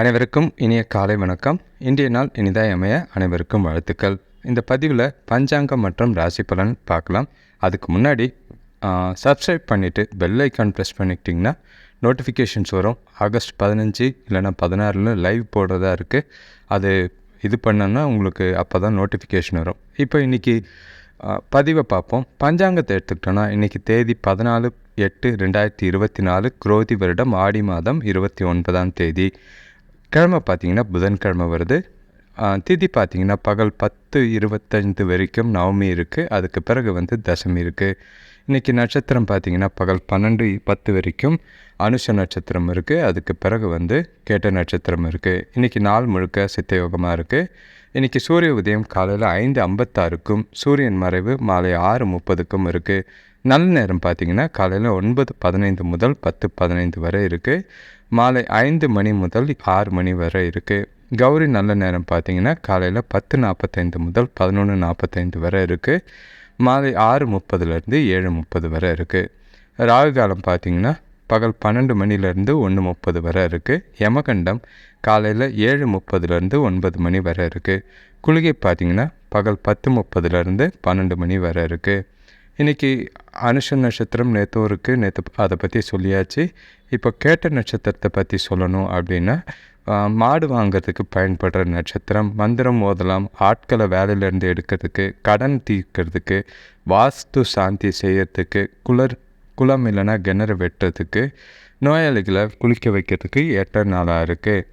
அனைவருக்கும் இனிய காலை வணக்கம். இன்றைய நாள் இனிதாய் அமைய அனைவருக்கும் வாழ்த்துக்கள். இந்த பதிவில் பஞ்சாங்கம் மற்றும் ராசி பலன் பார்க்கலாம். அதுக்கு முன்னாடி சப்ஸ்கிரைப் பண்ணிவிட்டு பெல் ஐக்கான் ப்ரெஸ் பண்ணிக்கிட்டிங்கன்னா நோட்டிஃபிகேஷன்ஸ் வரும். ஆகஸ்ட் பதினஞ்சு இல்லைன்னா பதினாறில் லைவ் போடுறதா இருக்குது அது இது பண்ணோன்னா உங்களுக்கு அப்போ தான் நோட்டிஃபிகேஷன் வரும். இப்போ இன்றைக்கி பதிவை பார்ப்போம். பஞ்சாங்கத்தை எடுத்துக்கிட்டோன்னா இன்றைக்கி தேதி பதினாலு எட்டு ரெண்டாயிரத்தி இருபத்தி நாலு குரோதி வருடம் ஆடி மாதம் இருபத்தி ஒன்பதாம் தேதி. கிழமை பார்த்தீங்கன்னா புதன்கிழமை வருது. திதி பார்த்திங்கன்னா பகல் பத்து இருபத்தஞ்சு வரைக்கும் நவமி இருக்குது அதுக்கு பிறகு வந்து தசமி இருக்குது இன்றைக்கி நட்சத்திரம் பார்த்தீங்கன்னா பகல் பன்னெண்டு பத்து வரைக்கும் அனுஷ நட்சத்திரம் இருக்குது அதுக்கு பிறகு வந்து கேட்ட நட்சத்திரம் இருக்குது இன்றைக்கி நாள் முழுக்க சித்தயோகமாக இருக்குது இன்றைக்கி சூரிய உதயம் காலையில் ஐந்து ஐம்பத்தாறுக்கும் சூரியன் மறைவு மாலை ஆறு முப்பதுக்கும் இருக்குது நல்ல நேரம் பார்த்தீங்கன்னா காலையில் ஒன்பது பதினைந்து முதல் பத்து பதினைந்து வரை இருக்குது மாலை ஐந்து மணி முதல் ஆறு மணி வரை இருக்குது கௌரி நல்ல நேரம் பார்த்தீங்கன்னா காலையில் பத்து நாற்பத்தைந்து முதல் பதினொன்று நாற்பத்தைந்து வரை இருக்குது மாலை ஆறு முப்பதுலேருந்து ஏழு முப்பது வரை இருக்குது ராகு காலம் பார்த்தீங்கன்னா பகல் பன்னெண்டு மணிலேருந்து ஒன்று முப்பது வரை இருக்குது யமகண்டம் காலையில் ஏழு முப்பதுலேருந்து ஒன்பது மணி வரை இருக்குது குளிகை பார்த்தீங்கன்னா பகல் பத்து முப்பதுலேருந்து பன்னெண்டு மணி வரை இருக்குது இன்றைக்கி அனுஷ நட்சத்திரம் நேற்றும் இருக்குது நேற்று அதை பற்றி சொல்லியாச்சு. இப்போ கேட்ட நட்சத்திரத்தை பற்றி சொல்லணும் அப்படின்னா மாடு வாங்குறதுக்கு பயன்படுற நட்சத்திரம் மந்திரம் ஓதலாம் ஆட்களை வேலையிலேருந்து எடுக்கிறதுக்கு கடன் தீர்க்கிறதுக்கு வாஸ்து சாந்தி செய்யறதுக்கு குளர் குளம் இல்லைன்னா கிணறு வெட்டுறதுக்கு நோயாளிகளை குளிக்க வைக்கிறதுக்கு எட்ட நாளாக இருக்குது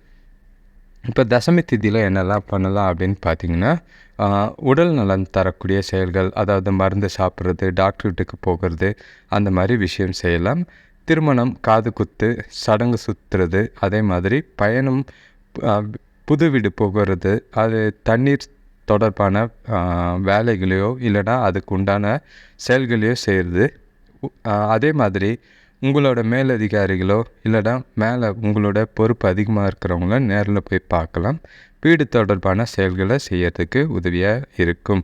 இப்போ தசமி திதியில் என்னெல்லாம் பண்ணலாம் அப்படின்னு பார்த்தீங்கன்னா உடல் நலன் தரக்கூடிய செயல்கள் அதாவது மருந்து சாப்பிட்றது டாக்டர்கிட்டக்கு போகிறது அந்த மாதிரி விஷயம் செய்யலாம். திருமணம் காது குத்து சடங்கு சுற்றுறது அதே மாதிரி பயணம் புது வீடு போகிறது அது தண்ணீர் தொடர்பான வேலைகளையோ இல்லைன்னா அதுக்கு உண்டான செயல்களையோ செய்கிறது அதே மாதிரி உங்களோட மேலதிகாரிகளோ இல்லைனா மேலே உங்களோட பொறுப்பு அதிகமாக இருக்கிறவங்கள நேரில் போய் பார்க்கலாம். வீடு தொடர்பான செயல்களை செய்யறதுக்கு உதவியாக இருக்கும்.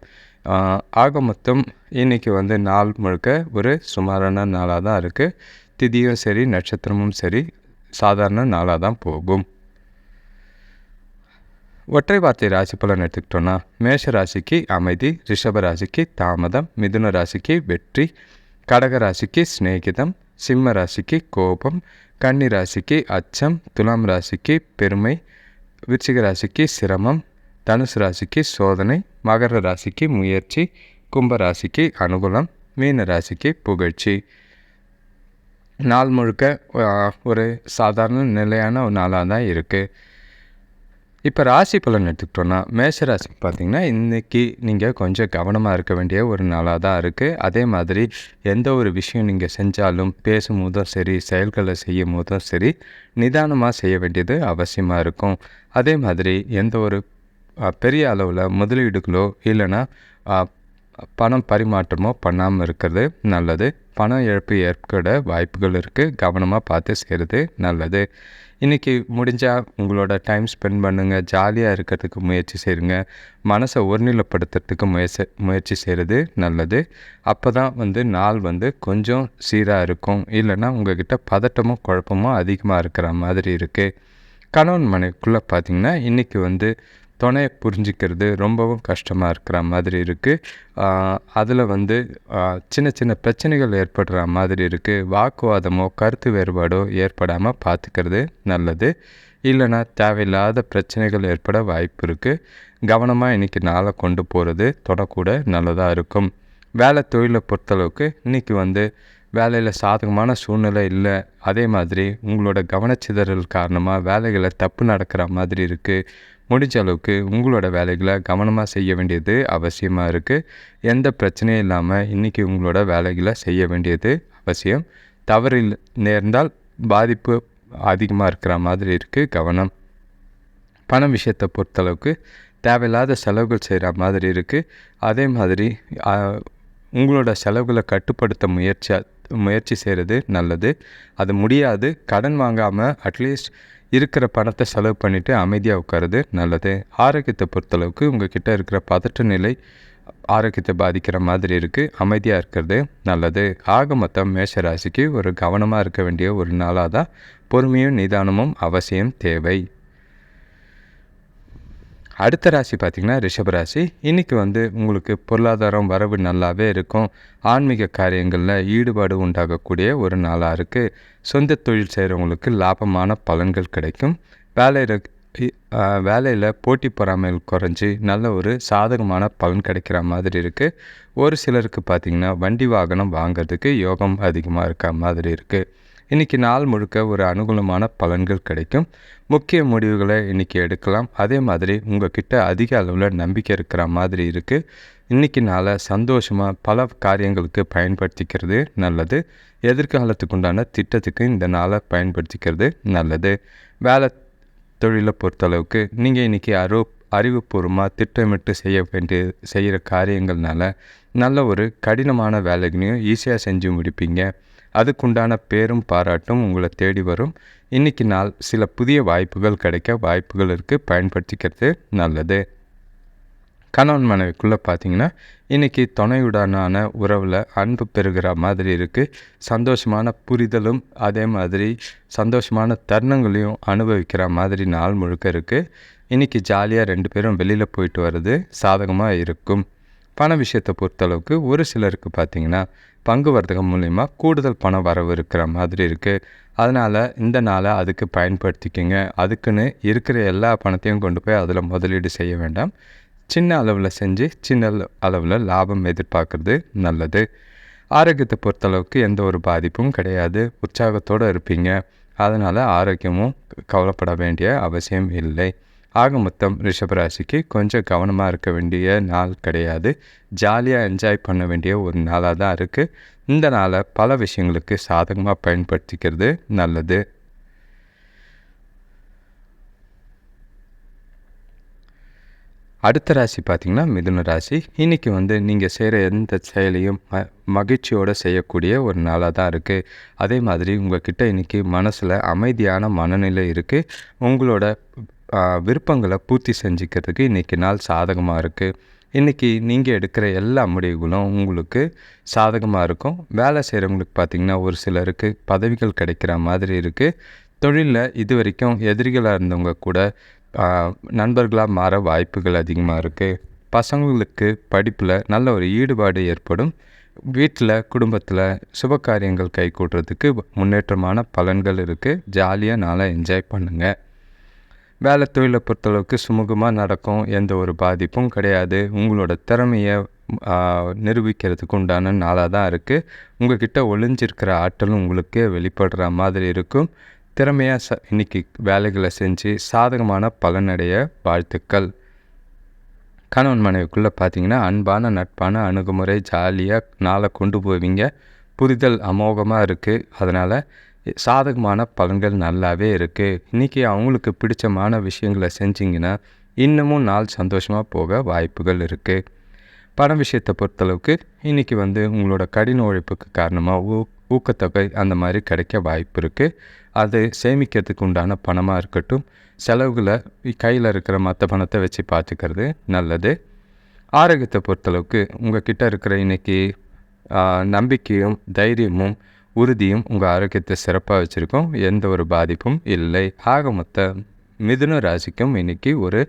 ஆக மொத்தம் இன்றைக்கி வந்து நாள் முழுக்க ஒரு சுமாரான நாளாக தான் இருக்குது திதியும் சரி நட்சத்திரமும் சரி சாதாரண நாளாக தான் போகும். ஒற்றை வார்த்தை ராசி பலன் எடுத்துக்கிட்டோன்னா மேஷ ராசிக்கு அமைதி ரிஷப ராசிக்கு தாமதம் மிதுன ராசிக்கு வெற்றி கடக ராசிக்கு சிநேகிதம் சிம்ம ராசிக்கு கோபம் கன்னி ராசிக்கு அச்சம் துலாம் ராசிக்கு பெருமை விருச்சிக ராசிக்கு சிரமம் தனுசு ராசிக்கு சோதனை மகர ராசிக்கு முயற்சி கும்ப ராசிக்கு அனுகூலம் மீன ராசிக்கு புகழ்ச்சி. நாள் முழுக்க ஒரு சாதாரண நிலையான ஒரு நாளாக தான் இருக்குது இப்போ ராசி பலன் எடுத்துக்கிட்டோன்னா மேஷ ராசிக்கு பார்த்தீங்கன்னா இன்றைக்கி நீங்கள் கொஞ்சம் கவனமாக இருக்க வேண்டிய ஒரு நாளாக தான் இருக்குது அதே மாதிரி எந்த ஒரு விஷயம் நீங்கள் செஞ்சாலும் பேசும்போதும் சரி செயல்களை செய்யும் போதும் சரி நிதானமாக செய்ய வேண்டியது அவசியமாக இருக்கும். அதே மாதிரி எந்த ஒரு பெரிய அளவில் முதலீடுகளோ இல்லைன்னா பணம் பரிமாற்றமோ பண்ணாமல் இருக்கிறது நல்லது. பண இழப்பு ஏற்பட வாய்ப்புகள் இருக்குது கவனமாக பார்த்து செய்கிறது நல்லது. இன்றைக்கி முடிஞ்சால் உங்களோட டைம் ஸ்பெண்ட் பண்ணுங்கள் ஜாலியாக இருக்கிறதுக்கு முயற்சி செய்யுங்க. மனசை ஒருநிலைப்படுத்துறதுக்கு முயற்சி முயற்சி செய்கிறது நல்லது. அப்போ தான் வந்து நாள் வந்து கொஞ்சம் சீராக இருக்கும். இல்லைன்னா உங்கள்கிட்ட பதட்டமும் குழப்பமும் அதிகமாக இருக்கிற மாதிரி இருக்குது கணவன் மனைவிக்குள்ளே பார்த்தீங்கன்னா இன்றைக்கி வந்து துணையை புரிஞ்சிக்கிறது ரொம்பவும் கஷ்டமாக இருக்கிற மாதிரி இருக்குது அதில் வந்து சின்ன சின்ன பிரச்சனைகள் ஏற்படுற மாதிரி இருக்குது வாக்குவாதமோ கருத்து வேறுபாடோ ஏற்படாமல் பார்த்துக்கிறது நல்லது. இல்லைன்னா தேவையில்லாத பிரச்சனைகள் ஏற்பட வாய்ப்பு இருக்குது கவனமாக இன்றைக்கி நாளை கொண்டு போகிறது தொடக்கூட நல்லதாக இருக்கும். வேலை தொழிலை பொறுத்தளவுக்கு இன்றைக்கி வந்து வேலையில் சாதகமான சூழ்நிலை இல்லை. அதே மாதிரி உங்களோட கவனச்சிதறல் காரணமாக வேலைகளை தப்பு நடக்கிற மாதிரி இருக்குது முடிஞ்ச அளவுக்கு உங்களோட வேலைகளை கவனமாக செய்ய வேண்டியது அவசியமாக இருக்குது எந்த பிரச்சனையும் இல்லாமல் இன்றைக்கி உங்களோட வேலைகளை செய்ய வேண்டியது அவசியம். தவறு நேர்ந்தால் பாதிப்பு அதிகமாக இருக்கிற மாதிரி இருக்குது கவனம். பண விஷயத்தை பொறுத்தளவுக்கு தேவையில்லாத செலவுகள் செய்கிற மாதிரி இருக்குது அதே மாதிரி உங்களோட செலவுகளை கட்டுப்படுத்த முயற்சி முயற்சி செய்கிறது நல்லது. அது முடியாது. கடன் வாங்காமல் அட்லீஸ்ட் இருக்கிற பணத்தை செலவு பண்ணிவிட்டு அமைதியாக உட்காருது நல்லது. ஆரோக்கியத்தை பொறுத்தளவுக்கு உங்ககிட்ட இருக்கிற பதற்ற நிலை ஆரோக்கியத்தை பாதிக்கிற மாதிரி இருக்குது அமைதியாக இருக்கிறது நல்லது. ஆக மொத்தம் மேஷ ராசிக்கு ஒரு கவனமாக இருக்க வேண்டிய ஒரு நாளாக தான் பொறுமையும் நிதானமும் அவசியம் தேவை. அடுத்த ராசி பார்த்திங்கன்னா ரிஷபராசி இன்றைக்கி வந்து உங்களுக்கு பொருளாதாரம் வரவு நல்லாவே இருக்கும். ஆன்மீக காரியங்களில் ஈடுபாடு உண்டாகக்கூடிய ஒரு நாளாக இருக்குது சொந்த தொழில் செய்கிறவங்களுக்கு லாபமான பலன்கள் கிடைக்கும். வேலையில் வேலையில் போட்டி பொறாமைகள் குறைஞ்சி நல்ல ஒரு சாதகமான பலன் கிடைக்கிற மாதிரி இருக்குது ஒரு சிலருக்கு பார்த்திங்கன்னா வண்டி வாகனம் வாங்கிறதுக்கு யோகம் அதிகமாக இருக்க மாதிரி இருக்குது இன்றைக்கி நாள் முழுக்க ஒரு அனுகூலமான பலன்கள் கிடைக்கும். முக்கிய முடிவுகளை இன்றைக்கி எடுக்கலாம். அதே மாதிரி உங்கள்கிட்ட அதிக அளவில் நம்பிக்கை இருக்கிற மாதிரி இருக்குது இன்றைக்கி நாளை சந்தோஷமாக பல காரியங்களுக்கு பயன்படுத்திக்கிறது நல்லது. எதிர்காலத்துக்கு உண்டான திட்டத்துக்கு இந்த நாளை பயன்படுத்திக்கிறது நல்லது. வேலை தொழிலை பொறுத்தளவுக்கு நீங்கள் இன்றைக்கி அறிவு அறிவுபூர்வமாக திட்டமிட்டு செய்ய வேண்டிய செய்கிற காரியங்கள்னால நல்ல ஒரு கடினமான வேலைகளையும் ஈஸியாக செஞ்சு முடிப்பீங்க. அதுக்குண்டான பேரும் பாராட்டும் உங்களை தேடி வரும். இன்றைக்கி நாள் சில புதிய வாய்ப்புகள் கிடைக்க வாய்ப்புகள் இருக்குது பயன்படுத்திக்கிறது நல்லது. கணவன் மனைவிக்குள்ளே பார்த்தீங்கன்னா இன்றைக்கி துணையுடனான உறவில் அன்பு பெறுகிற மாதிரி இருக்குது சந்தோஷமான புரிதலும் அதே மாதிரி சந்தோஷமான தருணங்களையும் அனுபவிக்கிற மாதிரி நாள் முழுக்க இருக்குது இன்றைக்கி ஜாலியாக ரெண்டு பேரும் வெளியில் போயிட்டு வர்றது சாதகமாக இருக்கும். பண விஷயத்தை பொறுத்தளவுக்கு ஒரு சிலருக்கு பார்த்திங்கன்னா பங்கு வர்த்தகம் மூலிமா கூடுதல் பணம் வரவு இருக்கிற மாதிரி இருக்குது அதனால் இந்த நாளை அதுக்கு பயன்படுத்திக்கோங்க. அதுக்குன்னு இருக்கிற எல்லா பணத்தையும் கொண்டு போய் அதில் முதலீடு செய்ய வேண்டாம். சின்ன அளவில் செஞ்சு சின்ன அளவில் லாபம் எதிர்பார்க்குறது நல்லது. ஆரோக்கியத்தை பொறுத்தளவுக்கு எந்த ஒரு பாதிப்பும் கிடையாது. உற்சாகத்தோடு இருப்பீங்க. அதனால் ஆரோக்கியமும் கவலைப்பட வேண்டிய அவசியம் இல்லை. ஆக மொத்தம் ரிஷபராசிக்கு கொஞ்சம் கவனமாக இருக்க வேண்டிய நாள் கிடையாது. ஜாலியாக என்ஜாய் பண்ண வேண்டிய ஒரு நாளாக தான் இருக்குது இந்த நாளை பல விஷயங்களுக்கு சாதகமாக பயன்படுத்திக்கிறது நல்லது. அடுத்த ராசி பார்த்திங்கன்னா மிதுன ராசி. இன்றைக்கி வந்து நீங்கள் செய்கிற எந்த செயலையும் ம மகிழ்ச்சியோடு செய்யக்கூடிய ஒரு நாளாக தான் இருக்குது அதே மாதிரி உங்கள் கிட்ட இன்றைக்கி மனசில் அமைதியான மனநிலை இருக்குது உங்களோட விருப்பங்களை பூர்த்தி செஞ்சுக்கிறதுக்கு இன்றைக்கி நாள் சாதகமாக இருக்குது இன்றைக்கி நீங்கள் எடுக்கிற எல்லா முடிவுகளும் உங்களுக்கு சாதகமாக இருக்கும். வேலை செய்கிறவங்களுக்கு பார்த்திங்கன்னா ஒரு சிலருக்கு பதவிகள் கிடைக்கிற மாதிரி இருக்குது தொழிலில் இது வரைக்கும் எதிரிகளாக இருந்தவங்க கூட நண்பர்களாக மாற வாய்ப்புகள் அதிகமாக இருக்குது பசங்களுக்கு படிப்பில் நல்ல ஒரு ஈடுபாடு ஏற்படும். வீட்டில் குடும்பத்தில் சுப காரியங்கள் கை கூட்டுறதுக்கு முன்னேற்றமான பலன்கள் இருக்குது ஜாலியாக நாளை என்ஜாய் பண்ணுங்கள் வேலை தொழிலை பொறுத்தளவுக்கு சுமூகமாக நடக்கும் எந்த ஒரு பாதிப்பும் கிடையாது. உங்களோட திறமையை நிரூபிக்கிறதுக்கு உண்டான நாளாக தான் இருக்குது உங்கள்கிட்ட ஒளிஞ்சிருக்கிற ஆற்றலும் உங்களுக்கு வெளிப்படுற மாதிரி இருக்கும். திறமையாக ச இன்றைக்கி வேலைகளை செஞ்சு சாதகமான பலனடைய வாழ்த்துக்கள். கணவன் மனைவிக்குள்ளே பார்த்தீங்கன்னா அன்பான நட்பான அணுகுமுறை ஜாலியாக நாளை கொண்டு போவீங்க. புரிதல் அமோகமாக இருக்குது அதனால் சாதகமான பலன்கள் நல்லாவே இருக்குது இன்றைக்கி அவங்களுக்கு பிடிச்சமான விஷயங்களை செஞ்சிங்கன்னா இன்னமும் நாள் சந்தோஷமாக போக வாய்ப்புகள் இருக்குது பணம் விஷயத்தை பொறுத்தளவுக்கு இன்றைக்கி வந்து உங்களோட கடின உழைப்புக்கு காரணமாக ஊ ஊக்கத்தொகை அந்த மாதிரி கிடைக்க வாய்ப்பு இருக்குது அது சேமிக்கிறதுக்கு உண்டான பணமாக இருக்கட்டும் செலவுகளை கையில் இருக்கிற மற்ற பணத்தை வச்சு பார்த்துக்கிறது நல்லது. ஆரோக்கியத்தை பொறுத்தளவுக்கு உங்கள் கிட்டே இருக்கிற இன்றைக்கி நம்பிக்கையும் தைரியமும் உறுதியும் உங்கள் ஆரோக்கியத்தை சிறப்பாக வச்சுருக்கோம். எந்த ஒரு பாதிப்பும் இல்லை. ஆக மொத்த மிதுன ராசிக்கும் இன்றைக்கி ஒரு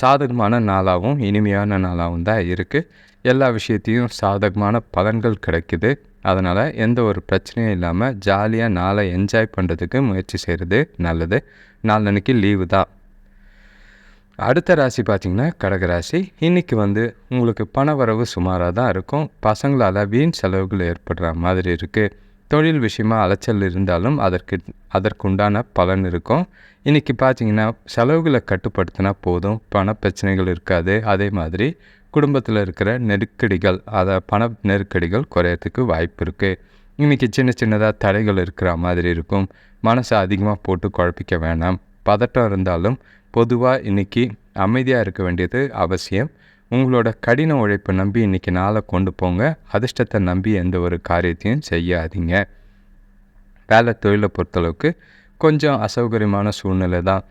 சாதகமான நாளாகவும் இனிமையான நாளாகவும் தான் இருக்குது எல்லா விஷயத்தையும் சாதகமான பலன்கள் கிடைக்குது. அதனால் எந்த ஒரு பிரச்சனையும் இல்லாமல் ஜாலியாக நாளை என்ஜாய் பண்ணுறதுக்கு முயற்சி செய்கிறது நல்லது. நாளன்னைக்கு லீவு தான். அடுத்த ராசி பார்த்திங்கன்னா கடகராசி இன்றைக்கி வந்து உங்களுக்கு பண வரவு சுமாராக தான் இருக்கும். பசங்களால் வீண் செலவுகள் ஏற்படுற மாதிரி இருக்குது தொழில் விஷயமாக அலைச்சல் இருந்தாலும் அதற்கு அதற்குண்டான பலன் இருக்கும். இன்றைக்கி பார்த்தீங்கன்னா செலவுகளை கட்டுப்படுத்தினா போதும் பண பிரச்சனைகள் இருக்காது. அதே மாதிரி குடும்பத்தில் இருக்கிற நெருக்கடிகள் அதை பண நெருக்கடிகள் குறையறதுக்கு வாய்ப்பு இருக்குது இன்றைக்கி சின்ன சின்னதாக தடைகள் இருக்கிற மாதிரி இருக்கும். மனசை அதிகமாக போட்டு குழப்பிக்க வேணாம். பதட்டம் இருந்தாலும் பொதுவாக இன்றைக்கி அமைதியாக இருக்க வேண்டியது அவசியம். உங்களோட கடின உழைப்பை நம்பி இன்றைக்கி நாளை கொண்டு போங்க. அதிர்ஷ்டத்தை நம்பி எந்த ஒரு காரியத்தையும் செய்யாதீங்க. வேலை தொழிலை பொறுத்தளவுக்கு கொஞ்சம் அசௌகரியமான சூழ்நிலை தான்.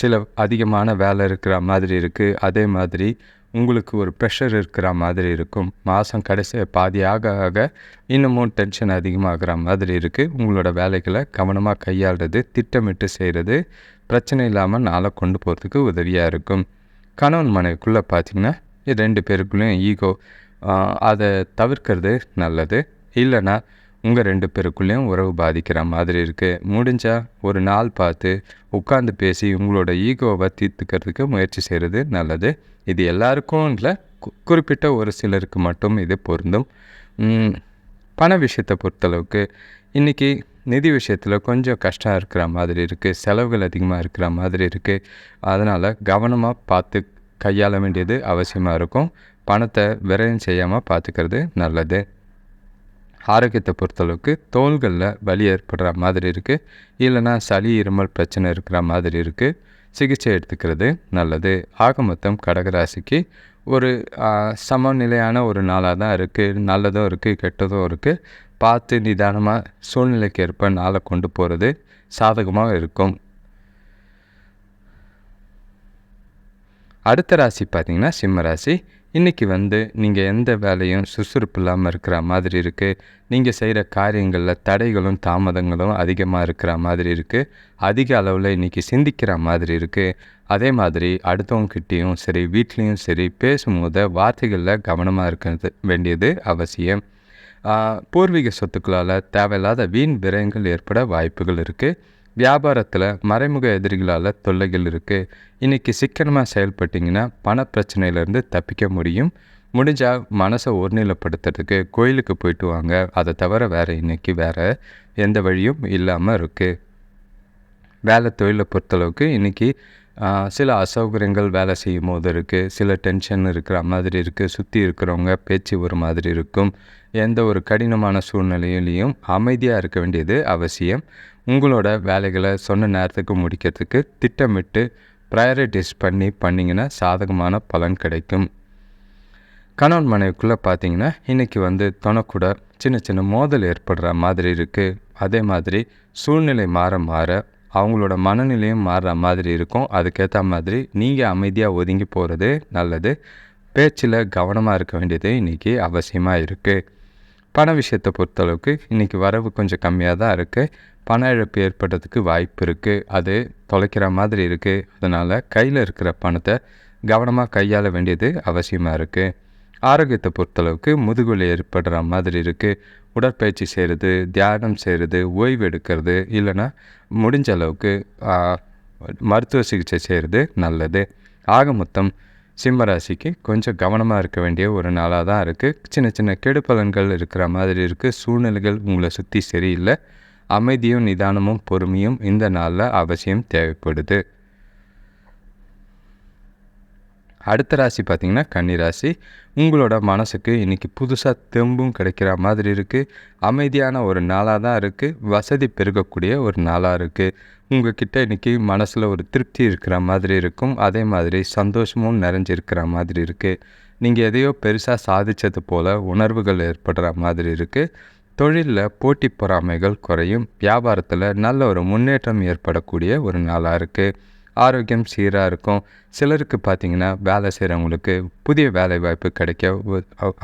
சில அதிகமான வேலை இருக்கிற மாதிரி இருக்குது அதே மாதிரி உங்களுக்கு ஒரு ப்ரெஷர் இருக்கிற மாதிரி இருக்கும். மாதம் கடைசி பாதி ஆக ஆக இன்னமும் டென்ஷன் அதிகமாகிற மாதிரி இருக்குது உங்களோட வேலைகளை கவனமாக கையாளுறது திட்டமிட்டு செய்கிறது பிரச்சனை இல்லாமல் நாளை கொண்டு போகிறதுக்கு உதவியாக இருக்கும். கணவன் மனைவிக்குள்ளே பார்த்தீங்கன்னா ரெண்டு பேருக்குள்ளேயும் ஈகோ அதை தவிர்க்கிறது நல்லது. இல்லைன்னா உங்கள் ரெண்டு பேருக்குள்ளேயும் உறவு பாதிக்கிற மாதிரி இருக்குது முடிஞ்சால் ஒரு நாள் பார்த்து உட்காந்து பேசி உங்களோட ஈகோவை தீர்த்துக்கிறதுக்கு முயற்சி செய்கிறது நல்லது. இது எல்லாருக்கும் இல்லை. கு- குறிப்பிட்ட ஒரு சிலருக்கு மட்டும் இது பொருந்தும். பண விஷயத்தை பொறுத்தளவுக்கு இன்றைக்கி நிதி விஷயத்தில் கொஞ்சம் கஷ்டம் இருக்கிற மாதிரி இருக்குது செலவுகள் அதிகமாக இருக்கிற மாதிரி இருக்குது அதனால் கவனமாக பார்த்து கையாள வேண்டியது அவசியமாக இருக்கும். பணத்தை விரயம் செய்யாமல் பார்த்துக்கிறது நல்லது. ஆரோக்கியத்தை பொறுத்தளவுக்கு தோள்களில் வலி ஏற்படுற மாதிரி இருக்குது இல்லைன்னா சளி இருமல் பிரச்சனை இருக்கிற மாதிரி இருக்குது சிகிச்சை எடுத்துக்கிறது நல்லது. ஆக மொத்தம் கடகராசிக்கு ஒரு சமநிலையான ஒரு நாளாக தான் இருக்குது நல்லதும் இருக்குது கெட்டதும் இருக்குது பார்த்து நிதானமாக சூழ்நிலைக்கு ஏற்ப நாளை கொண்டு போகிறது சாதகமாக இருக்கும். அடுத்த ராசி பார்த்தீங்கன்னா சிம்ம ராசி. இன்றைக்கி வந்து நீங்கள் எந்த வேலையும் சுறுசுறுப்பு இல்லாமல் இருக்கிற மாதிரி இருக்குது நீங்கள் செய்கிற காரியங்களில் தடைகளும் தாமதங்களும் அதிகமாக இருக்கிற மாதிரி இருக்குது அதிக அளவில் இன்றைக்கி சிந்திக்கிற மாதிரி இருக்குது அதே மாதிரி அடுத்தவங்கக்கிட்டேயும் சரி வீட்லேயும் சரி பேசும்போது வார்த்தைகளில் கவனமாக இருக்கிறது வேண்டியது அவசியம். பூர்வீக சொத்துக்களால் தேவையில்லாத வீண் விரயங்கள் ஏற்பட வாய்ப்புகள் இருக்குது வியாபாரத்தில் மறைமுக எதிரிகளால் தொல்லைகள் இருக்குது இன்றைக்கி சிக்கனமாக செயல்பட்டிங்கன்னா பண பிரச்சனையிலேருந்து தப்பிக்க முடியும். முடிஞ்சால் மனசை ஒருநிலைப்படுத்துறதுக்கு கோயிலுக்கு போயிட்டு வாங்க. அதை தவிர வேறு இன்றைக்கி வேறு எந்த வழியும் இல்லாமல் இருக்குது வேலை தொழிலை பொறுத்தளவுக்கு இன்றைக்கி சில அசௌகரியங்கள் வேலை செய்யும் போது இருக்குது சில டென்ஷன் இருக்கிற மாதிரி இருக்குது சுற்றி இருக்கிறவங்க பேச்சு ஒரு மாதிரி இருக்கும். எந்த ஒரு கடினமான சூழ்நிலையிலையும் அமைதியாக இருக்க வேண்டியது அவசியம். உங்களோட வேலைகளை சொன்ன நேரத்துக்கு முடிக்கிறதுக்கு திட்டமிட்டு ப்ரையாரிட்டிஸ் பண்ணி பண்ணிங்கன்னா சாதகமான பலன் கிடைக்கும். கணவன் மனைவிக்குள்ளே பார்த்தீங்கன்னா இன்றைக்கி வந்து தொணக்கூட சின்ன சின்ன மோதல் ஏற்படுற மாதிரி இருக்குது அதே மாதிரி சூழ்நிலை மாற மாற அவங்களோட மனநிலையும் மாறுற மாதிரி இருக்கும். அதுக்கேற்ற மாதிரி நீங்கள் அமைதியாக ஒதுங்கி போகிறது நல்லது. பேச்சில் கவனமாக இருக்க வேண்டியது இன்றைக்கி அவசியமாக இருக்குது பண விஷயத்தை பொறுத்தளவுக்கு இன்றைக்கி வரவு கொஞ்சம் கம்மியாக தான் இருக்குது பண இழப்பு ஏற்படுறதுக்கு வாய்ப்பு இருக்குது அது தொலைக்கிற மாதிரி இருக்குது அதனால் கையில் இருக்கிற பணத்தை கவனமாக கையாள வேண்டியது அவசியமாக இருக்குது ஆரோக்கியத்தை பொறுத்தளவுக்கு முதுகுவலி ஏற்படுற மாதிரி இருக்குது உடற்பயிற்சி செய்கிறது தியானம் செய்கிறது ஓய்வு எடுக்கிறது இல்லைன்னா முடிஞ்ச அளவுக்கு மருத்துவ சிகிச்சை செய்கிறது நல்லது. ஆக மொத்தம் சிம்மராசிக்கு கொஞ்சம் கவனமாக இருக்க வேண்டிய ஒரு நாளாக தான் இருக்குது சின்ன சின்ன கெடுப்பலன்கள் இருக்கிற மாதிரி இருக்குது சூழ்நிலைகள் உங்களை சுற்றி சரியில்லை. அமைதியும் நிதானமும் பொறுமையும் இந்த நாளில் அவசியம் தேவைப்படுது. அடுத்த ராசி பார்த்திங்கன்னா கன்னி ராசி. உங்களோட மனசுக்கு இன்றைக்கி புதுசாக தெம்பும் கிடைக்கிற மாதிரி இருக்குது அமைதியான ஒரு நாளாக தான் இருக்குது வசதி பெருகக்கூடிய ஒரு நாளாக இருக்குது உங்ககிட்ட இன்றைக்கி மனசில் ஒரு திருப்தி இருக்கிற மாதிரி இருக்கும். அதே மாதிரி சந்தோஷமும் நிறைஞ்சிருக்கிற மாதிரி இருக்குது நீங்கள் எதையோ பெருசாக சாதித்தது போல் உணர்வுகள் ஏற்படுற மாதிரி இருக்குது தொழிலில் போட்டி பொறாமைகள் குறையும். வியாபாரத்தில் நல்ல ஒரு முன்னேற்றம் ஏற்படக்கூடிய ஒரு நாளாக இருக்குது ஆரோக்கியம் சீராக இருக்கும். சிலருக்கு பார்த்தீங்கன்னா வேலை செய்கிறவங்களுக்கு புதிய வேலை வாய்ப்பு கிடைக்க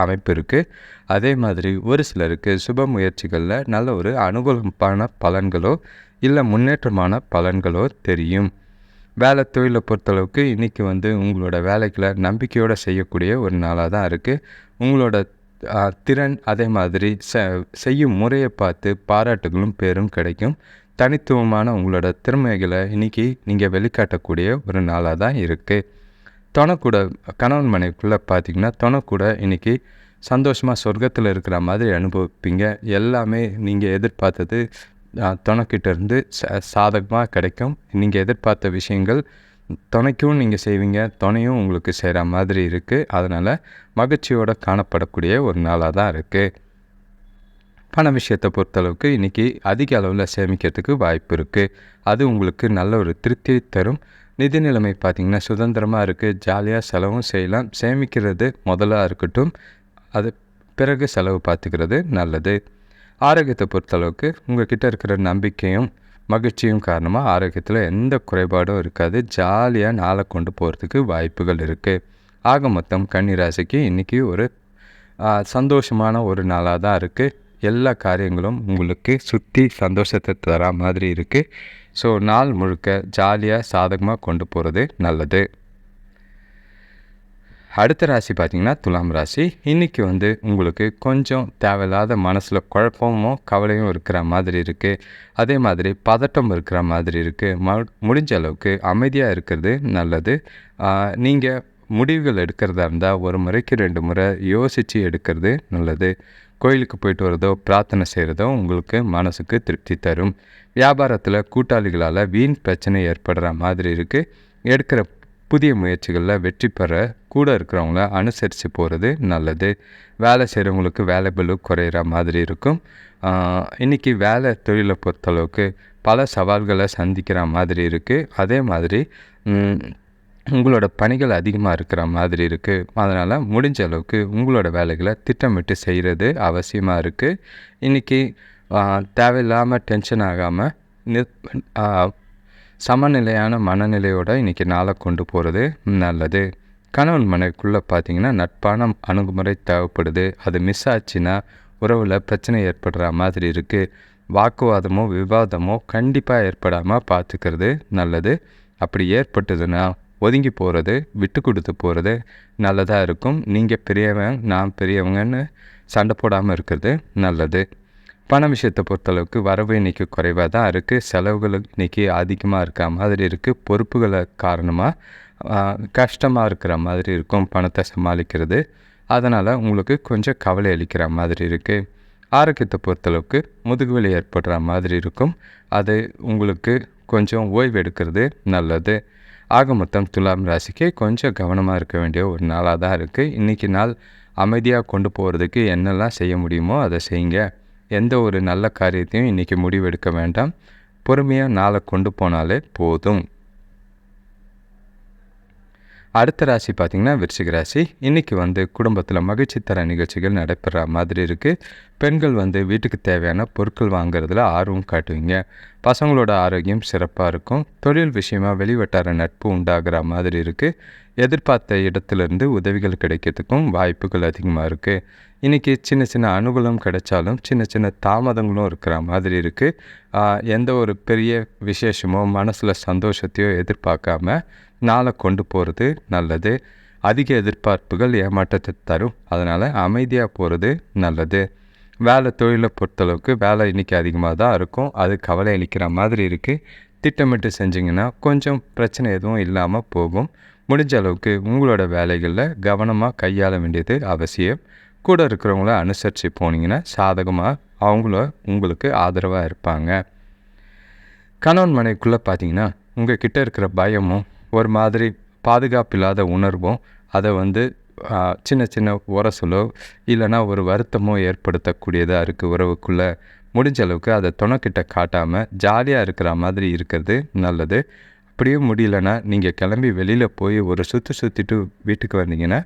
அமைப்பு இருக்குது அதே மாதிரி ஒரு சிலருக்கு சுப முயற்சிகளில் நல்ல ஒரு அனுகூலமான பலன்களோ இல்லை முன்னேற்றமான பலன்களோ தெரியும். வேலை தொழிலை பொறுத்தளவுக்கு இன்றைக்கி வந்து உங்களோட வேலைகளை நம்பிக்கையோடு செய்யக்கூடிய ஒரு நாளாக தான் இருக்குது உங்களோட திறன் அதே மாதிரி செ செய்யும் முறையை பார்த்து பாராட்டுகளும் பேரும் கிடைக்கும். தனித்துவமான உங்களோட திறமைகளை இன்றைக்கி நீங்கள் வெளிக்காட்டக்கூடிய ஒரு நாளாக தான் இருக்குது தொணக்கூட கணவன் மனைவிக்குள்ளே பார்த்தீங்கன்னா தொணக்கூட இன்றைக்கி சந்தோஷமாக சொர்க்கத்தில் இருக்கிற மாதிரி அனுபவிப்பீங்க. எல்லாமே நீங்கள் எதிர்பார்த்தது தொணக்கிட்டேருந்து ச சாதகமாக கிடைக்கும். நீங்கள் எதிர்பார்த்த விஷயங்கள் துணைக்கும் நீங்கள் செய்வீங்க துணையும் உங்களுக்கு செய்கிற மாதிரி இருக்குது அதனால் மகிழ்ச்சியோட காணப்படக்கூடிய ஒரு நாளாக தான் இருக்குது பண விஷயத்தை பொறுத்தளவுக்கு இன்றைக்கி அதிக அளவில் சேமிக்கிறதுக்கு வாய்ப்பு இருக்குது அது உங்களுக்கு நல்ல ஒரு திருப்தியை தரும். நிதி நிலைமை பார்த்திங்கன்னா சுதந்திரமாக இருக்குது ஜாலியாக செலவும் செய்யலாம். சேமிக்கிறது முதலாக இருக்கட்டும். அது பிறகு செலவு பார்த்துக்கிறது நல்லது. ஆரோக்கியத்தை பொறுத்தளவுக்கு உங்கள் கிட்டே இருக்கிற நம்பிக்கையும் மகிழ்ச்சியும் காரணமாக ஆரோக்கியத்தில் எந்த குறைபாடும் இருக்காது. ஜாலியாக நாளை கொண்டு போகிறதுக்கு வாய்ப்புகள் இருக்குது ஆக மொத்தம் கன்னிராசிக்கு இன்றைக்கி ஒரு சந்தோஷமான ஒரு நாளாக தான் இருக்குது எல்லா காரியங்களும் உங்களுக்கு சுற்றி சந்தோஷத்தை தர மாதிரி இருக்குது ஸோ நாள் முழுக்க ஜாலியாக சாதகமாக கொண்டு போகிறது நல்லது. அடுத்த ராசி பார்த்திங்கன்னா துலாம் ராசி. இன்றைக்கி வந்து உங்களுக்கு கொஞ்சம் தேவையில்லாத மனசில் குழப்பமும் கவலையும் இருக்கிற மாதிரி இருக்குது அதே மாதிரி பதட்டம் இருக்கிற மாதிரி இருக்குது ம முடிஞ்ச அளவுக்கு அமைதியாக இருக்கிறது நல்லது. நீங்கள் முடிவுகள் எடுக்கிறதா இருந்தால் ஒரு முறைக்கு ரெண்டு முறை யோசித்து எடுக்கிறது நல்லது. கோயிலுக்கு போயிட்டு வரதோ பிரார்த்தனை செய்கிறதோ உங்களுக்கு மனசுக்கு திருப்தி தரும். வியாபாரத்தில் கூட்டாளிகளால் வீண் பிரச்சனை ஏற்படுற மாதிரி இருக்குது எடுக்கிற புதிய முயற்சிகளில் வெற்றி பெற கூட இருக்கிறவங்கள அனுசரித்து போகிறது நல்லது. வேலை செய்கிறவங்களுக்கு வேலை பலு குறையிற மாதிரி இருக்கும். இன்றைக்கி வேலை தொழிலை பொறுத்தளவுக்கு பல சவால்களை சந்திக்கிற மாதிரி இருக்குது அதே மாதிரி உங்களோட பணிகள் அதிகமாக இருக்கிற மாதிரி இருக்குது அதனால் முடிஞ்ச அளவுக்கு உங்களோட வேலைகளை திட்டமிட்டு செய்கிறது அவசியமாக இருக்குது இன்றைக்கி தேவையில்லாமல் டென்ஷன் ஆகாமல் சமநிலையான மனநிலையோடு இன்றைக்கி நாளை கொண்டு போகிறது நல்லது. கணவன் மனைக்குள்ளே பார்த்தீங்கன்னா நட்பான அணுகுமுறை தேவைப்படுது. அது மிஸ் ஆச்சுன்னா உறவில் பிரச்சனை ஏற்படுற மாதிரி இருக்குது வாக்குவாதமோ விவாதமோ கண்டிப்பாக ஏற்படாமல் பார்த்துக்கிறது நல்லது. அப்படி ஏற்பட்டதுன்னா ஒதுங்கி போகிறது விட்டு கொடுத்து போகிறது நல்லதாக இருக்கும். நீங்கள் பெரியவன் நான் பெரியவங்கன்னு சண்டை போடாமல் இருக்கிறது நல்லது. பண விஷயத்தை பொறுத்தளவுக்கு வரவு இன்றைக்கி குறைவாக தான் இருக்குது செலவுகள் இன்றைக்கி அதிகமாக இருக்க மாதிரி இருக்குது பொறுப்புகளை காரணமாக கஷ்டமாக இருக்கிற மாதிரி இருக்கும் பணத்தை சமாளிக்கிறது. அதனால் உங்களுக்கு கொஞ்சம் கவலை அளிக்கிற மாதிரி இருக்குது ஆரோக்கியத்தை பொறுத்தளவுக்கு முதுகுவலி ஏற்படுற மாதிரி இருக்கும். அது உங்களுக்கு கொஞ்சம் ஓய்வு எடுக்கிறது நல்லது. ஆக மொத்தம் துலாம் ராசிக்கு கொஞ்சம் கவனமாக இருக்க வேண்டிய ஒரு நாளாக தான் இருக்குது இன்றைக்கி நாள் அமைதியாக கொண்டு போகிறதுக்கு என்னெல்லாம் செய்ய முடியுமோ அதை செய்யுங்க. எந்த ஒரு நல்ல காரியத்தையும் இன்றைக்கி முடிவெடுக்க வேண்டாம். பொறுமையாக நாளை கொண்டு போனாலே போதும். அடுத்த ராசி பார்த்திங்கன்னா விருச்சிக ராசி. இன்றைக்கி வந்து குடும்பத்தில் மகிழ்ச்சி தர நிகழ்ச்சிகள் நடைபெற மாதிரி இருக்குது பெண்கள் வந்து வீட்டுக்கு தேவையான பொருட்கள் வாங்குறதுல ஆர்வம் காட்டுவீங்க. பசங்களோட ஆரோக்கியம் சிறப்பாக இருக்கும். தொழில் விஷயமாக வெளிவட்டார நட்பு உண்டாகிற மாதிரி இருக்குது எதிர்பார்த்த இடத்துலேருந்து உதவிகள் கிடைக்கிறதுக்கும் வாய்ப்புகள் அதிகமாக இருக்குது இன்றைக்கி சின்ன சின்ன அனுகூலம் கிடைச்சாலும் சின்ன சின்ன தாமதங்களும் இருக்கிற மாதிரி இருக்குது எந்த ஒரு பெரிய விசேஷமோ மனசில் சந்தோஷத்தையோ எதிர்பார்க்காம நாளை கொண்டு போகிறது நல்லது. அதிக எதிர்பார்ப்புகள் ஏமாற்றத்தை தரும். அதனால் அமைதியாக போகிறது நல்லது. வேலை தொழிலை பொறுத்தளவுக்கு வேலை இன்றைக்கி அதிகமாக தான் இருக்கும். அது கவலை அளிக்கிற மாதிரி இருக்குது திட்டமிட்டு செஞ்சிங்கன்னா கொஞ்சம் பிரச்சனை எதுவும் இல்லாமல் போகும். முடிஞ்ச அளவுக்கு உங்களோட வேலைகளில் கவனமாக கையாள வேண்டியது அவசியம். கூட இருக்கிறவங்கள அனுசரித்து போனீங்கன்னா சாதகமாக அவங்கள உங்களுக்கு ஆதரவாக இருப்பாங்க. கணவன் மனைக்குள்ளே பார்த்தீங்கன்னா உங்கள் கிட்டே இருக்கிற பயமும் ஒரு மாதிரி பாதுகாப்பு இல்லாத உணர்வும் அதை வந்து சின்ன சின்ன உரசலோ இல்லைனா ஒரு வருத்தமோ ஏற்படுத்தக்கூடியதாக இருக்குது உறவுக்குள்ளே. முடிஞ்ச அளவுக்கு அதை துணைக்கிட்ட காட்டாமல் ஜாலியாக இருக்கிற மாதிரி இருக்கிறது நல்லது. அப்படியே முடியலன்னா நீங்கள் கிளம்பி வெளியில் போய் ஒரு சுற்றி சுற்றிட்டு வீட்டுக்கு வந்தீங்கன்னா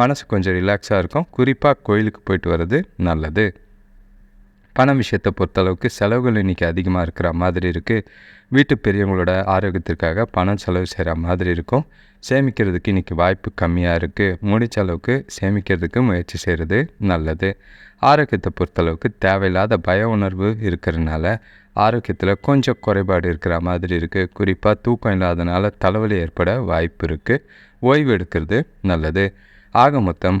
மனசு கொஞ்சம் ரிலாக்ஸாக இருக்கும். குறிப்பாக கோயிலுக்கு போயிட்டு வர்றது நல்லது. பணம் விஷயத்தை பொறுத்தளவுக்கு செலவுகள் இன்றைக்கி அதிகமாக இருக்கிற மாதிரி இருக்குது வீட்டு பெரியவங்களோட ஆரோக்கியத்திற்காக பணம் செலவு செய்கிற மாதிரி இருக்கும். சேமிக்கிறதுக்கு இன்றைக்கி வாய்ப்பு கம்மியாக இருக்குது முடிச்ச அளவுக்கு சேமிக்கிறதுக்கு முயற்சி செய்கிறது நல்லது. ஆரோக்கியத்தை பொறுத்தளவுக்கு தேவையில்லாத பய உணர்வு இருக்கிறதுனால ஆரோக்கியத்தில் கொஞ்சம் குறைபாடு இருக்கிற மாதிரி இருக்குது குறிப்பாக தூக்கம் இல்லாதனால தலைவலி ஏற்பட வாய்ப்பு இருக்குது ஓய்வு எடுக்கிறது நல்லது. ஆக மொத்தம்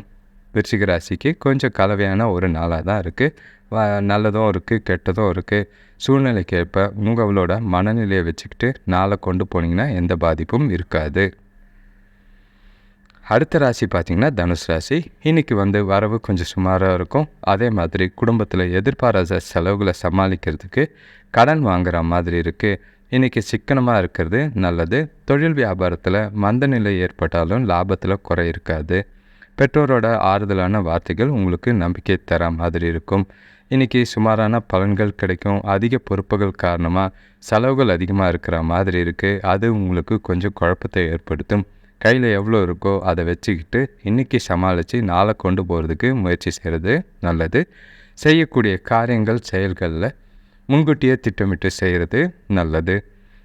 விருச்சிக ராசிக்கு கொஞ்சம் கலவையான ஒரு நாளாக தான் இருக்குது நல்லதும் இருக்குது கெட்டதும் இருக்குது சூழ்நிலைக்கு ஏற்ப உங்களோட மனநிலையை வச்சுக்கிட்டு நாளை கொண்டு போனீங்கன்னா எந்த பாதிப்பும் இருக்காது. அடுத்த ராசி பார்த்திங்கன்னா தனுஷ் ராசி. இன்றைக்கி வந்து வரவு கொஞ்சம் சுமாராக இருக்கும். அதே மாதிரி குடும்பத்தில் எதிர்பாராத செலவுகளை சமாளிக்கிறதுக்கு கடன் வாங்குகிற மாதிரி இருக்குது இன்றைக்கி சிக்கனமாக இருக்கிறது நல்லது. தொழில் வியாபாரத்தில் மந்த நிலை ஏற்பட்டாலும் லாபத்தில் குறை இருக்காது. பெற்றோரோட ஆறுதலான வார்த்தைகள் உங்களுக்கு நம்பிக்கை தர மாதிரி இருக்கும். இன்றைக்கி சுமாரான பலன்கள் கிடைக்கும். அதிக பொறுப்புகள் காரணமாக செலவுகள் அதிகமாக இருக்கிற மாதிரி இருக்குது அது உங்களுக்கு கொஞ்சம் குழப்பத்தை ஏற்படுத்தும். கையில் எவ்வளோ இருக்கோ அதை வச்சுக்கிட்டு இன்றைக்கி சமாளித்து நாளை கொண்டு போகிறதுக்கு முயற்சி செய்கிறது நல்லது. செய்யக்கூடிய காரியங்கள் செயல்களில் முன்கூட்டியே திட்டமிட்டு செய்கிறது நல்லது.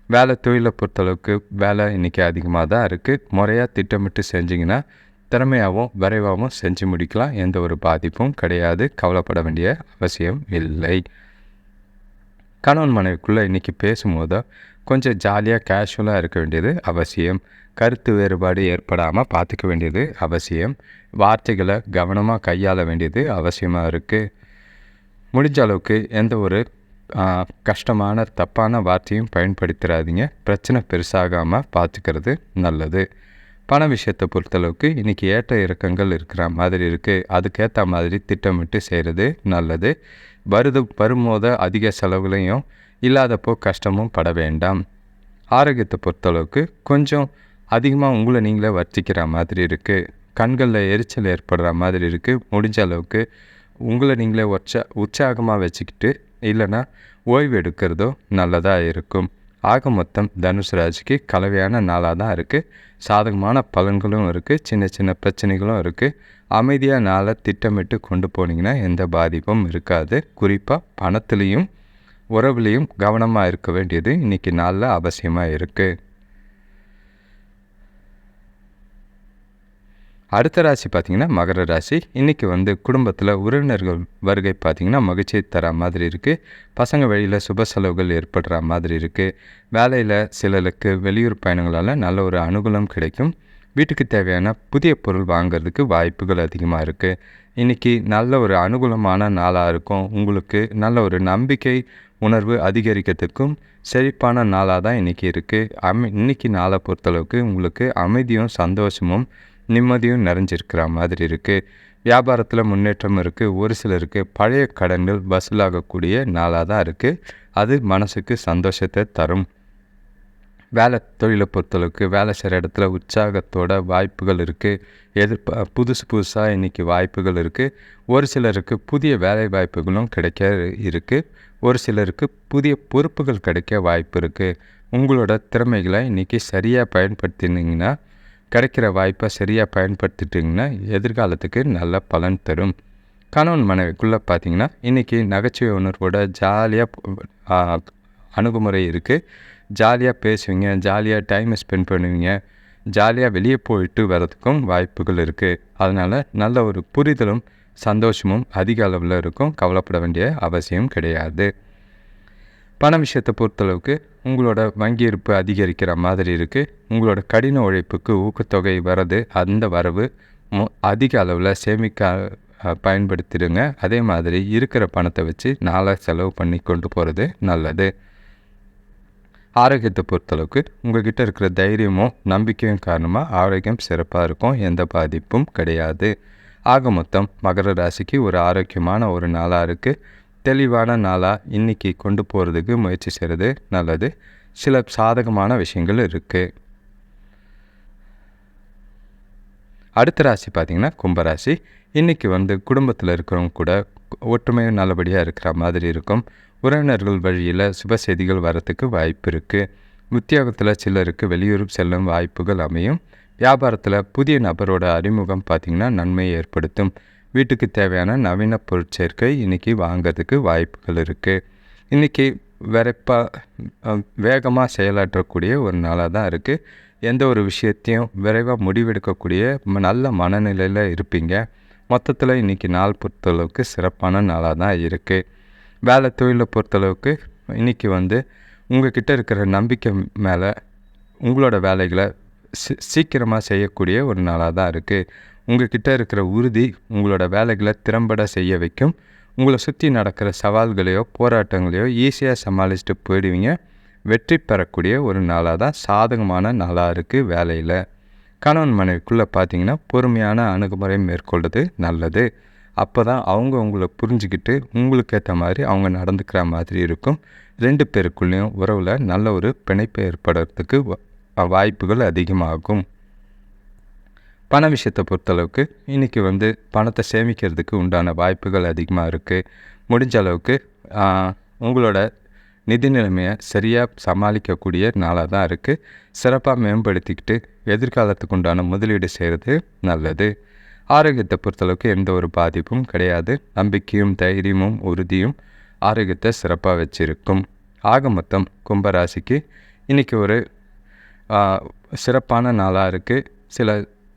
வேலை தொழிலை பொறுத்தளவுக்கு வேலை இன்றைக்கி அதிகமாக தான் இருக்குது முறையாக திட்டமிட்டு செஞ்சிங்கன்னா திறமையாகவும் விரைவாகவும் செஞ்சு முடிக்கலாம். எந்த ஒரு பாதிப்பும் கிடையாது. கவலைப்பட வேண்டிய அவசியம் இல்லை. கணவன் மனைவிக்குள்ளே இன்றைக்கி பேசும்போது கொஞ்சம் ஜாலியாக கேஷுவலாக இருக்க வேண்டியது அவசியம். கருத்து வேறுபாடு ஏற்படாமல் பார்த்துக்க வேண்டியது அவசியம். வார்த்தைகளை கவனமாக கையாள வேண்டியது அவசியமாக இருக்குது முடிஞ்ச அளவுக்கு எந்த ஒரு கஷ்டமான தப்பான வார்த்தையும் பயன்படுத்திடாதீங்க பிரச்சனை பெருசாகாமல் பார்த்துக்கிறது நல்லது. பண விஷயத்தை பொறுத்தளவுக்கு இன்றைக்கி ஏற்ற இறக்கங்கள் இருக்கிற மாதிரி இருக்குது அதுக்கேற்ற மாதிரி திட்டமிட்டு செய்கிறது நல்லது. வருது வரும்போது அதிக செலவுகளையும் இல்லாதப்போ கஷ்டமும் பட வேண்டாம். ஆரோக்கியத்தை பொறுத்தளவுக்கு கொஞ்சம் அதிகமாக உங்களை நீங்களே வர்த்திக்கிற மாதிரி இருக்குது கண்களில் எரிச்சல் ஏற்படுற மாதிரி இருக்குது முடிஞ்ச அளவுக்கு உங்களை நீங்களே உற்சா உற்சாகமாக வச்சுக்கிட்டு இல்லைன்னா ஓய்வு எடுக்கிறதோ நல்லதாக இருக்கும். ஆக மொத்தம் தனுசு ராசிக்கு கலவையான நாளாக தான் இருக்குது சாதகமான பலன்களும் இருக்குது சின்ன சின்ன பிரச்சனைகளும் இருக்குது அமைதியாக நாளை திட்டமிட்டு கொண்டு போனீங்கன்னா எந்த பாதிப்பும் இருக்காது. குறிப்பாக பணத்துலேயும் உறவுலேயும் கவனமாக இருக்க வேண்டியது இன்றைக்கி நாளில் அவசியமாக இருக்குது அடுத்த ராசி பார்த்திங்கன்னா மகர ராசி. இன்றைக்கி வந்து குடும்பத்தில் உறவினர்கள் வருகை பார்த்திங்கன்னா மகிழ்ச்சி தர மாதிரி இருக்குது பசங்க வழியில் சுப செலவுகள் ஏற்படுற மாதிரி இருக்குது வேலையில் சிலருக்கு வெளியூர் பயணங்களால் நல்ல ஒரு அனுகூலம் கிடைக்கும். வீட்டுக்கு தேவையான புதிய பொருள் வாங்குறதுக்கு வாய்ப்புகள் அதிகமாக இருக்குது இன்றைக்கி நல்ல ஒரு அனுகூலமான நாளாக இருக்கும். உங்களுக்கு நல்ல ஒரு நம்பிக்கை உணர்வு அதிகரிக்கிறதுக்கும் செழிப்பான நாளாக தான் இன்றைக்கி இருக்குது அமை இன்றைக்கி நாளை பொறுத்தளவுக்கு உங்களுக்கு அமைதியும் சந்தோஷமும் நிம்மதியும் நிறைஞ்சிருக்கிற மாதிரி இருக்குது வியாபாரத்தில் முன்னேற்றம் இருக்குது ஒரு சிலருக்கு பழைய கடன்கள் வசூலாகக்கூடிய நாளாக தான் இருக்குது அது மனசுக்கு சந்தோஷத்தை தரும். வேலை தொழிலை பொறுத்தளவுக்கு வேலை செய்கிற இடத்துல உற்சாகத்தோட வாய்ப்புகள் இருக்குது எதிர்ப்ப புதுசு புதுசாக இன்றைக்கி வாய்ப்புகள் இருக்குது ஒரு சிலருக்கு புதிய வேலை வாய்ப்புகளும் கிடைக்க இருக்குது ஒரு சிலருக்கு புதிய பொறுப்புகள் கிடைக்க வாய்ப்பு இருக்குது உங்களோட திறமைகளை இன்றைக்கி சரியாக பயன்படுத்தினீங்கன்னா கிடைக்கிற வாய்ப்பை சரியாக பயன்படுத்திட்டிங்கன்னா எதிர்காலத்துக்கு நல்ல பலன் தரும். கணவன் மனைவிக்குள்ளே பார்த்தீங்கன்னா இன்றைக்கி நகைச்சுவை உணர்வோட ஜாலியாக அணுகுமுறை இருக்குது ஜாலியாக பேசுவீங்க ஜாலியாக டைமை ஸ்பெண்ட் பண்ணுவீங்க ஜாலியாக வெளியே போயிட்டு வர்றதுக்கும் வாய்ப்புகள் இருக்குது அதனால் நல்ல ஒரு புரிதலும் சந்தோஷமும் அதிக அளவில் இருக்கும். கவலைப்பட வேண்டிய அவசியம் கிடையாது. பண விஷயத்தை பொறுத்தளவுக்கு உங்களோட வங்கி இருப்பு அதிகரிக்கிற மாதிரி இருக்குது உங்களோட கடின உழைப்புக்கு ஊக்கத்தொகை வரது அந்த வரவு மு அதிக அளவில் சேமிக்க பயன்படுத்திடுங்க. அதே மாதிரி இருக்கிற பணத்தை வச்சு நாளாக செலவு பண்ணி கொண்டு போகிறது நல்லது. ஆரோக்கியத்தை பொறுத்தளவுக்கு உங்கள்கிட்ட இருக்கிற தைரியமும் நம்பிக்கையும் காரணமாக ஆரோக்கியம் சிறப்பாக இருக்கும். எந்த பாதிப்பும் கிடையாது. ஆக மொத்தம் மகர ராசிக்கு ஒரு ஆரோக்கியமான ஒரு நாளாக இருக்குது தெளிவான நாளாக இன்றைக்கி கொண்டு போகிறதுக்கு முயற்சி செய்கிறது நல்லது. சில சாதகமான விஷயங்கள் இருக்குது அடுத்த ராசி பார்த்திங்கன்னா கும்பராசி இன்றைக்கி வந்து குடும்பத்தில் இருக்கிறவங்க கூட ஒற்றுமையும் நல்லபடியாக இருக்கிற மாதிரி இருக்கும். உறவினர்கள் வழியில் சுப செய்திகள் வரத்துக்கு வாய்ப்பு இருக்குது உத்தியோகத்தில் சிலருக்கு வெளியூர் செல்லும் வாய்ப்புகள் அமையும். வியாபாரத்தில் புதிய நபரோட அறிமுகம் பார்த்திங்கன்னா நன்மையை ஏற்படுத்தும். வீட்டுக்கு தேவையான நவீன பொருட்சேர்க்கை இன்றைக்கி வாங்கிறதுக்கு வாய்ப்புகள் இருக்குது இன்றைக்கி விரைப்பாக வேகமாக செயலாற்றக்கூடிய ஒரு நாளாக தான் இருக்குது எந்த ஒரு விஷயத்தையும் விரைவாக முடிவெடுக்கக்கூடிய ம- நல்ல மனநிலையில் இருப்பீங்க. மொத்தத்தில் இன்றைக்கி நாள் பொறுத்தளவுக்கு சிறப்பான நாளாக தான் இருக்குது வேலை தொழிலை பொறுத்தளவுக்கு இன்றைக்கி வந்து உங்கள்கிட்ட இருக்கிற நம்பிக்கை மேலே உங்களோட வேலைகளை சீ சீக்கிரமாக செய்யக்கூடிய ஒரு நாளாக தான் இருக்குது உங்ககிட்ட இருக்கிற உறுதி உங்களோட வேலைகளை திறம்பட செய்ய வைக்கும். உங்களை சுற்றி நடக்கிற சவால்களையோ போராட்டங்களையோ ஈஸியாக சமாளிச்சுட்டு போயிடுவீங்க. வெற்றி பெறக்கூடிய ஒரு நாளாக தான் சாதகமான நாளாக இருக்குது வேலையில். கணவன் மனைவிக்குள்ளே பார்த்தீங்கன்னா பொறுமையான அணுகுமுறை மேற்கொள்வது நல்லது. அப்போ தான் அவங்க உங்களை புரிஞ்சுக்கிட்டு உங்களுக்கு ஏற்ற மாதிரி அவங்க நடந்துக்கிற மாதிரி இருக்கும். ரெண்டு பேருக்குள்ளேயும் உறவில் நல்ல ஒரு பிணைப்பு ஏற்படுறதுக்கு வாய்ப்புகள் அதிகமாகும். பண விஷயத்தை பொறுத்தளவுக்கு இன்றைக்கி வந்து பணத்தை சேமிக்கிறதுக்கு உண்டான வாய்ப்புகள் அதிகமாக இருக்குது முடிஞ்ச அளவுக்கு உங்களோட நிதி நிலைமையை சரியாக சமாளிக்கக்கூடிய நாளாக தான் இருக்குது சிறப்பாக மேம்படுத்திக்கிட்டு எதிர்காலத்துக்கு உண்டான முதலீடு செய்கிறது நல்லது. ஆரோக்கியத்தை பொறுத்தளவுக்கு எந்த ஒரு பாதிப்பும் கிடையாது. நம்பிக்கையும் தைரியமும் உறுதியும் ஆரோக்கியத்தை சிறப்பாக வச்சிருக்கும். ஆக மொத்தம் கும்பராசிக்கு இன்றைக்கி ஒரு சிறப்பான நாளாக இருக்குது சில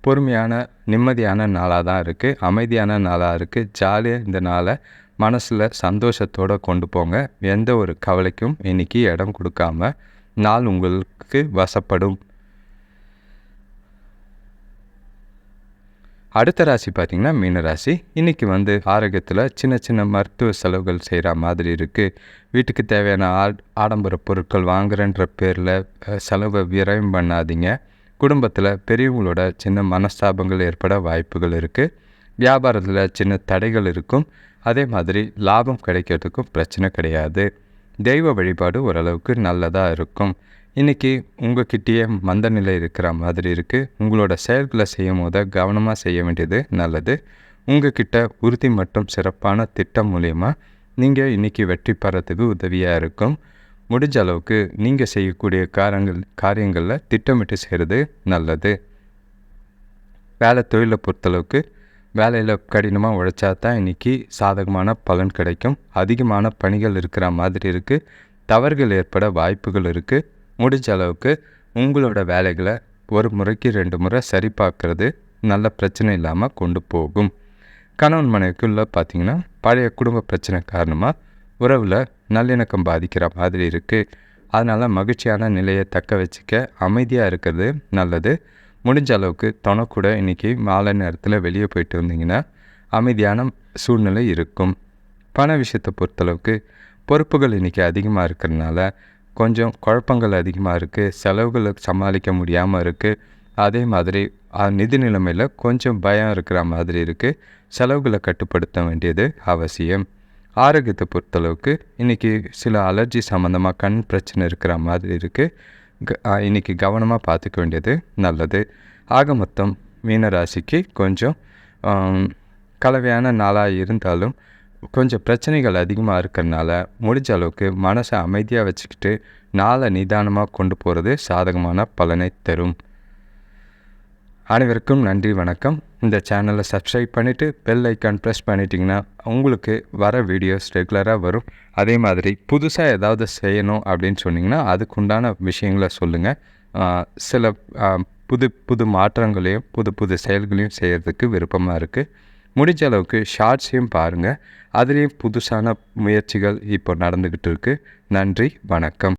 பொறுமையான நிம்மதியான நாளாக தான் இருக்குது அமைதியான நாளாக இருக்குது ஜாலியாக இந்த நாளை மனசில் சந்தோஷத்தோடு கொண்டு போங்க. எந்த ஒரு கவலைக்கும் இன்றைக்கி இடம் கொடுக்காம நாள் உங்களுக்கு வசப்படும். அடுத்த ராசி பார்த்திங்கன்னா மீன ராசி. இன்றைக்கி வந்து ஆரோக்கியத்தில் சின்ன சின்ன மருத்துவ செலவுகள் செய்கிற மாதிரி இருக்குது வீட்டுக்கு தேவையான ஆ ஆடம்பர பொருட்கள் வாங்குறன்ற பேரில் செலவை விரயம் பண்ணாதீங்க. குடும்பத்தில் பெரியவங்களோட சின்ன மனஸ்தாபங்கள் ஏற்பட வாய்ப்புகள் இருக்குது வியாபாரத்தில் சின்ன தடைகள் இருக்கும். அதே மாதிரி லாபம் கிடைக்கிறதுக்கும் பிரச்சனை கிடையாது. தெய்வ வழிபாடு ஓரளவுக்கு நல்லதாக இருக்கும். இன்றைக்கி உங்ககிட்டயே மந்த நிலை இருக்கிற மாதிரி இருக்குது உங்களோட செயல்களை செய்யும் போது கவனமாக செய்ய வேண்டியது நல்லது. உங்ககிட்ட உறுதி மற்றும் சிறப்பான திட்டம் மூலயமா நீங்கள் இன்றைக்கி வெற்றி பெறத்துக்கு உதவியாக இருக்கும். முடிஞ்ச அளவுக்கு நீங்கள் செய்யக்கூடிய காரங்கள் காரியங்களில் திட்டமிட்டு செய்கிறது நல்லது. வேலை தொழிலை பொறுத்தளவுக்கு வேலையில் கடினமாக உழைச்சா தான் இன்றைக்கி சாதகமான பலன் கிடைக்கும். அதிகமான பணிகள் இருக்கிற மாதிரி இருக்குது தவறுகள் ஏற்பட வாய்ப்புகள் இருக்குது முடிஞ்ச அளவுக்கு உங்களோட வேலைகளை ஒரு முறைக்கு ரெண்டு முறை சரி பார்க்குறது நல்ல பிரச்சனை இல்லாமல் கொண்டு போகும். கணவன் மனைவிக்குள்ளே பார்த்திங்கன்னா பழைய குடும்ப பிரச்சனை காரணமாக உறவில் நல்லிணக்கம் பாதிக்கிற மாதிரி இருக்குது அதனால் மகிழ்ச்சியான நிலையை தக்க வச்சுக்க அமைதியாக இருக்கிறது நல்லது. முடிஞ்ச அளவுக்கு தொணக்கூட இன்றைக்கி மாலை நேரத்தில் வெளியே போயிட்டு வந்தீங்கன்னா அமைதியான சூழ்நிலை இருக்கும். பண விஷயத்தை பொறுத்தளவுக்கு பொறுப்புகள் இன்றைக்கி அதிகமாக இருக்கிறதுனால கொஞ்சம் குழப்பங்கள் அதிகமாக இருக்குது செலவுகளை சமாளிக்க முடியாமல் இருக்குது அதே மாதிரி நிதி நிலைமையில் கொஞ்சம் பயம் இருக்கிற மாதிரி இருக்குது செலவுகளை கட்டுப்படுத்த வேண்டியது அவசியம். ஆரோக்கியத்தை பொறுத்தளவுக்கு இன்றைக்கி சில அலர்ஜி சம்மந்தமாக கண் பிரச்சனை இருக்கிற மாதிரி இருக்குது இன்றைக்கி கவனமாக பார்த்துக்க வேண்டியது நல்லது. ஆக மொத்தம் மீனராசிக்கு கொஞ்சம் கலவையான நாளாக இருந்தாலும் கொஞ்சம் பிரச்சனைகள் அதிகமாக இருக்கிறனால முடிஞ்ச அளவுக்கு மனசை அமைதியாக வச்சுக்கிட்டு நாளை நிதானமாக கொண்டு போகிறது சாதகமான பலனை தரும். அனைவருக்கும் நன்றி வணக்கம். இந்த சேனலை சப்ஸ்கிரைப் பண்ணிவிட்டு பெல் ஐக்கான் ப்ரெஸ் பண்ணிட்டிங்கன்னா உங்களுக்கு வர வீடியோஸ் ரெகுலராக வரும். அதே மாதிரி புதுசாக ஏதாவது செய்யணும் அப்படின்னு சொன்னிங்கன்னா அதுக்குண்டான விஷயங்களை சொல்லுங்கள் சில புது புது மாற்றங்களையும் புது புது செயல்களையும் செய்கிறதுக்கு விருப்பமாக இருக்குது முடிஞ்ச அளவுக்கு ஷார்ட்ஸையும் பாருங்கள் அதுலேயும் புதுசான முயற்சிகள் இப்போ நடந்துக்கிட்டு இருக்குது நன்றி வணக்கம்.